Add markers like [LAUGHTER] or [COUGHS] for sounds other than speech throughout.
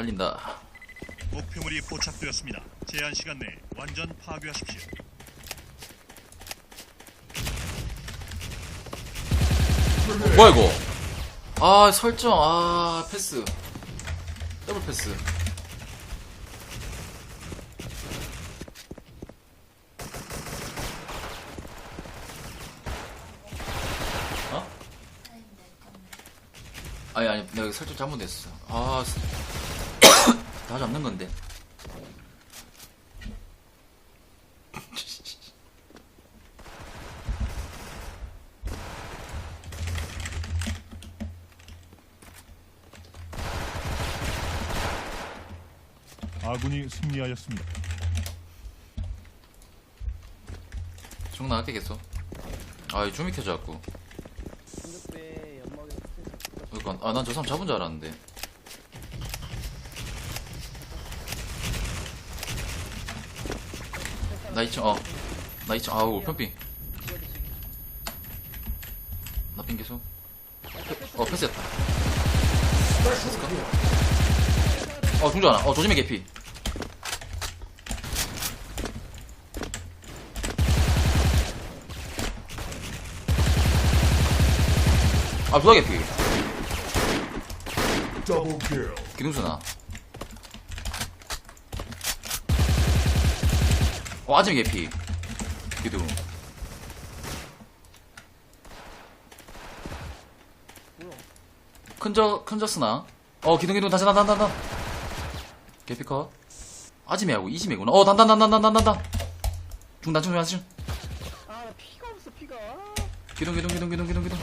달린다. 목표물이 포착되었습니다. 제한 시간 내에 완전 파괴하십시오. 뭐야 이거? 아 설정 아 패스. 더블 패스. 어? 아니 아니 내가 설정 잘못했어. 아 다 잡는 건데. 아군이 승리하였습니다. 중 나갈게 계속. 아이 줌이 켜져 갖고. 공격배 연막에 그러니까 아난 저 사람 잡은 줄 알았는데. 나 2층 어. 나 2층 아우 편핑. 나핑 계속. 어 패스했다. 어 중조 하나. 어 조심해 개피. 아 부자 개피. 기둥수나. 어, 아침 개피. 기둥. 큰저, 큰저스나. 어, 기둥, 기둥, 다시, 단단, 단단. 개피 컷. 아지매하고 이지매구나. 어, 단단, 단단, 단단, 단단. 중단, 중단, 중단. 아나 피가 없어 피가 기둥, 기둥, 기둥, 기둥, 기둥, 기둥.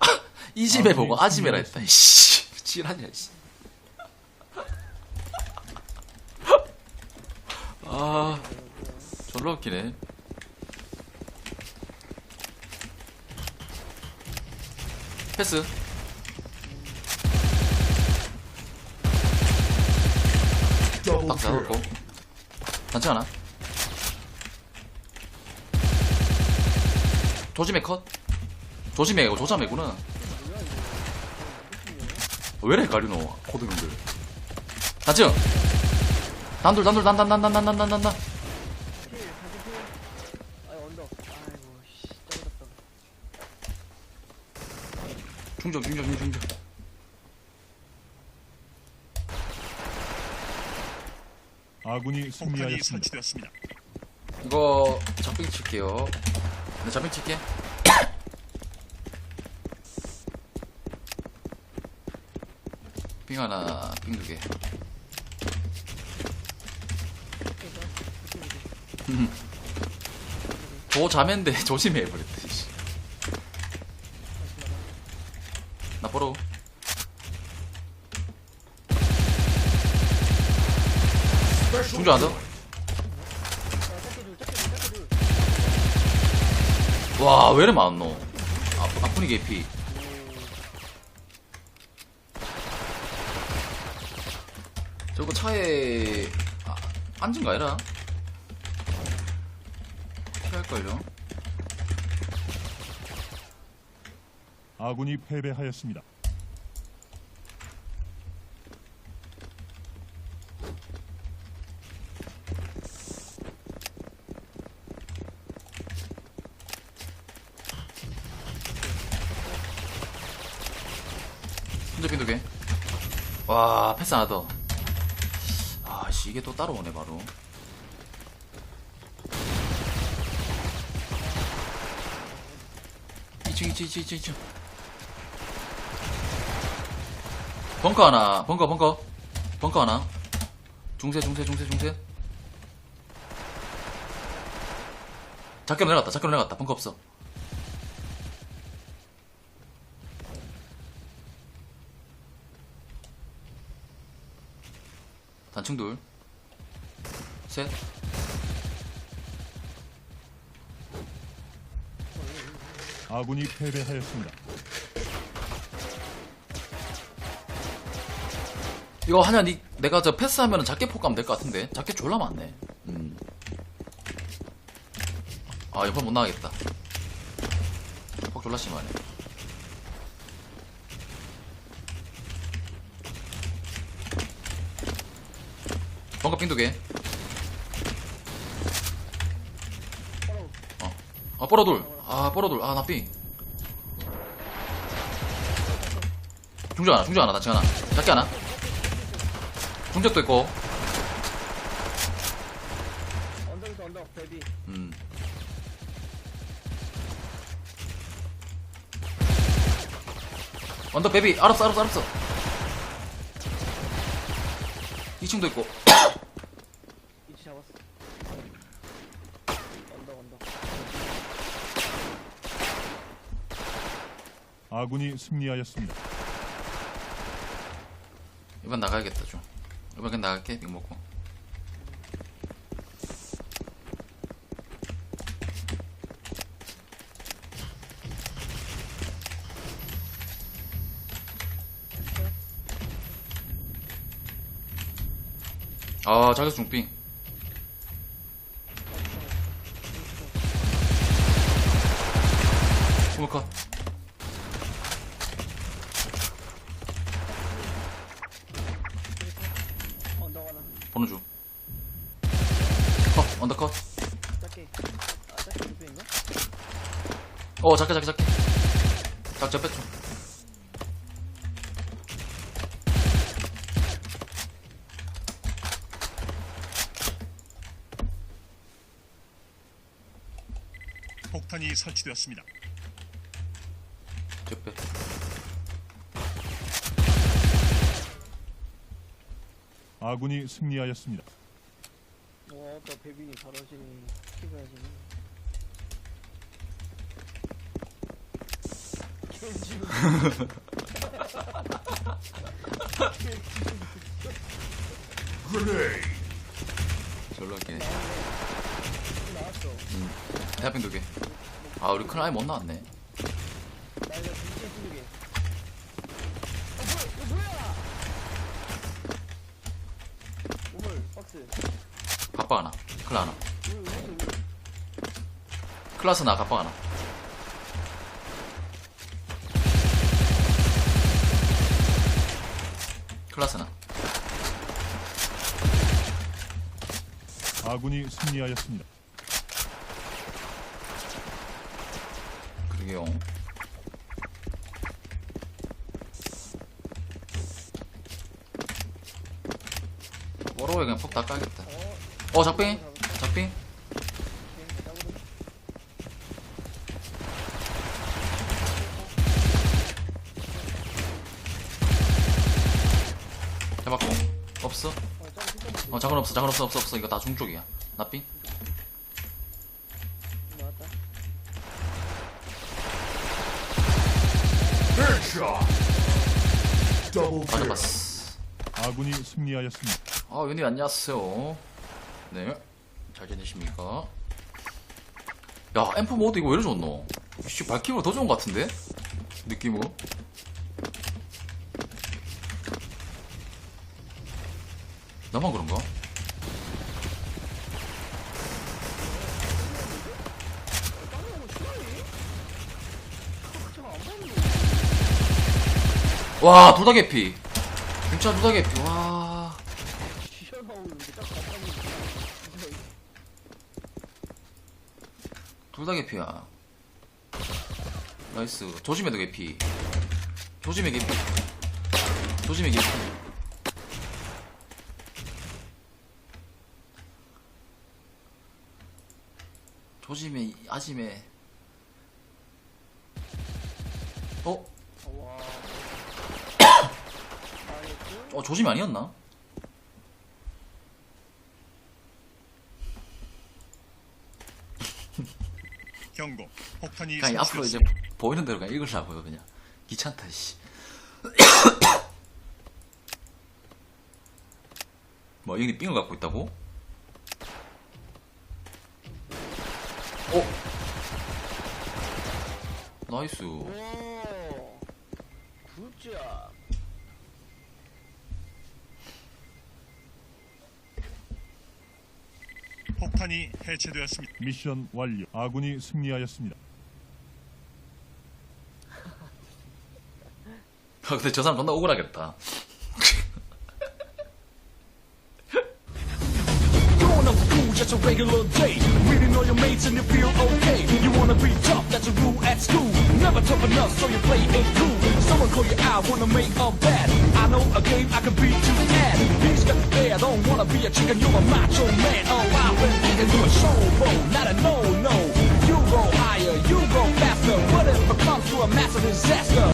[LAUGHS] 이지매 보고 아지매라 했다, 이씨. [LAUGHS] 지랄이야, 씨. 아, 졸라 웃기네. 패스. Kill. 잡았고. 단체 하나. 조심해 컷. 조심해 이거 조자매구나. 왜래 가리노 코드님들. 단체. 단둘 단둘 단단단단단단단단. 중정 중정 중정. 아군이 승리하였습니다. 설치되었습니다. 이거 잡빙 칠게요. 네, 잡빙 칠게. 빙 하나, 빙두 개. 도 자매인데 [LAUGHS] 조심해 버렸대. 씨. 나 보러. 중주 안 더? 와, 왜 이래 많노? 아, 아프니 개피. 저거 차에, 아, 앉은 거 아니라? 피할걸요? 아군이 패배하였습니다. 흔적빈 두 개. 와, 패스 하나 더. 아, 씨, 이게 또 따라오네, 바로. 이층, 이층, 이층, 이층, 이층. 벙커 하나, 벙커, 벙커. 벙커 하나. 중세, 중세, 중세, 중세. 작게로 내려갔다, 작게로 내려갔다. 벙커 없어. 단층 둘. 셋. 아군이 패배하였습니다. 이거 하냐, 니, 내가 저 패스하면 작게 폭가면 될 것 같은데. 작게 졸라 많네. 음. 아, 옆에 못 나가겠다. 폭 졸라 심하네. 벙커 삥두 개. 아, 뻘어돌. 아, 뻘어돌. 아, 나 삥. 중적 하나, 중적 하나, 나치 하나. 작게 하나. 중적도 있고. 언덕에서 언덕 베비 음. 언더 베비. 알았어, 알았어, 알았어. 2층도 있고. 위치 잡았어 언덕 언덕 아군이 승리하였습니다. 이번 나가야겠다, 좀. 이번 그냥 나갈게, 이거 먹고. 아, 자격 중빙. 스모커. 보는 중. 컷, 언더컷. 짧게 아 짧게 베비인가? 어, 작게, 작게, 작게. 작게 뺐죠. 폭탄이 설치되었습니다. 저 빼. 아군이 승리하였습니다. 와또 베비 잘하시네 키가 하시네 개지금 Grenade. 절로 할게. 나왔어 해핑 두 개. 아, 우리 큰 아이 못 나왔네. 갑바 하나. 클라 하나. 클라스 나 갑바 하나. 클라스 나. 아군이 승리하였습니다. 그러게요. 워로에 그냥 폭 다 까야겠다. 어, 작빙? 작빙? 해봤고. 없어? 어, 작은 없어, 작은 없어, 없어, 없어. 이거 다 중쪽이야. 나삥? 맞아봤어. 아군이 승리하였습니다. 아, 윤희 안녕하세요. 네. 잘 지내십니까? 야, 앰프 모드 이거 왜 이리 좋노? 씨, 밝히면 더 좋은 것 같은데? 느낌으로? 나만 그런가? 와, 둘다 개피. 진짜 둘다 개피, 와. 튀어나오는데 딱 갑자기 진짜 둘다 개피야. 나이스. 조심해도 개피. 조심해 개피. 조심해 개피. 조심해, 아심해. 어? 와 어, 조심이 아니었나? 경고. 폭탄이 그냥 앞으로 이제. 보이는 대로 그냥 읽으려고요, 그냥. 귀찮다, 씨. [COUGHS] 뭐, 여기 삥을 갖고 있다고? 어? 나이스. 오 굿잡 전투기판이 해체되었습니다. 미션 완료. 아군이 승리하였습니다. 아 근데 저 사람 존나 억울하겠다. All and you feel okay. You wanna be tough, that's a rule at school. Never tough enough, so you play it cool. Someone call you out, wanna make a bet. I know a game I can beat you at. He's got the bear, don't wanna be a chicken, you're a macho man. Oh, I've been thinking you a showboat, not a no-no. You go higher, you go faster. What if it comes to a massive disaster?